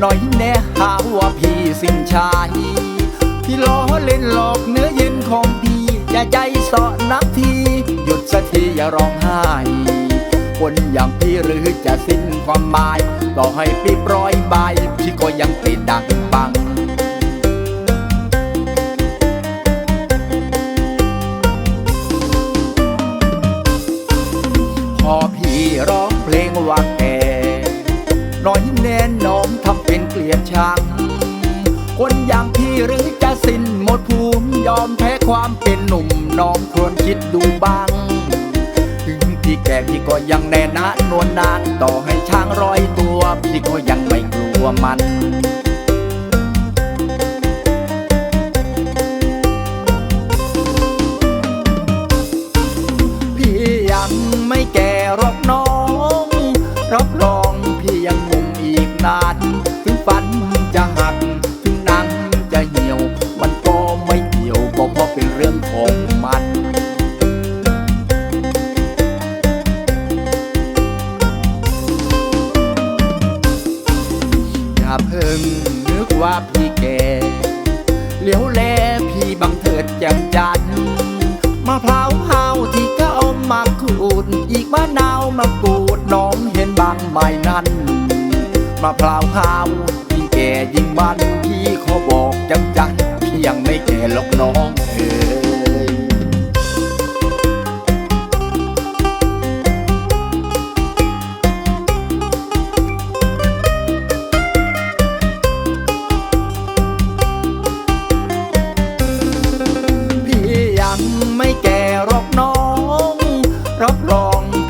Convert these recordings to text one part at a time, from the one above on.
หน่อยแน่หาว่าพี่สิ่งชายพี่ล้อเล่นหลอกเนื้อเย็นของพี่ อย่าใจเสาะนักที หยุดสักทีอย่าร้องไห้คนอย่างพี่หรือจะสิ้นความหมายต่อให้ปีปร้อยใบพี่ก็ยังติดดังปังพอพี่ร้องเพลงว่า ชัง คนอย่างพี่หรือจะสิ้นหมดภูมิ ยอมแพ้ความเป็นหนุ่มน้องควรคิดดูบ้าง ถึงพี่แก่พี่ก็ยังแน่นะนวลนาน ต่อให้ช้างร้อยตัว พี่ก็ยังไม่กลัวมัน ว่าพี่แก่เหลียวแลพี่บังเถิดแจ่มจันทร์มะพร้าวหาที่เขาเอามาขูด อีกมะนาวมากูดน้องเห็นบางไม้นั้นมะพร้าวหาวยิ่งแก่ยิ่งมันพี่ขอบอกจำจันพี่ยังไม่แก่หรอกน้องเอ้ย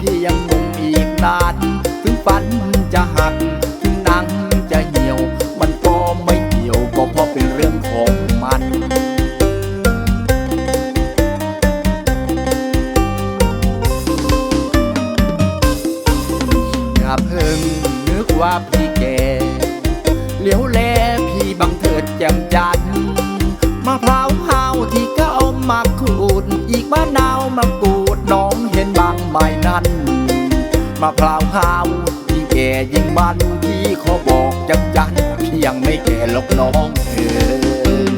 องพี่ยังหนุ่มอีกนาน ถึงฟันจะหัก ถึงหนังจะเหี่ยว มันก็ไม่เกี่ยวก็เพราะเป็นเรื่องของมันอย่าเพิ่งนึกว่าพี่แกเหลียวแลพี่บังเถิดแจ่มจั มัยนั้นมาพราวขาวยิ่งแก่ยิ่งบันพี่ขอบอกจับยันพี่ยังไม่แก่หรอกน้องเออうん。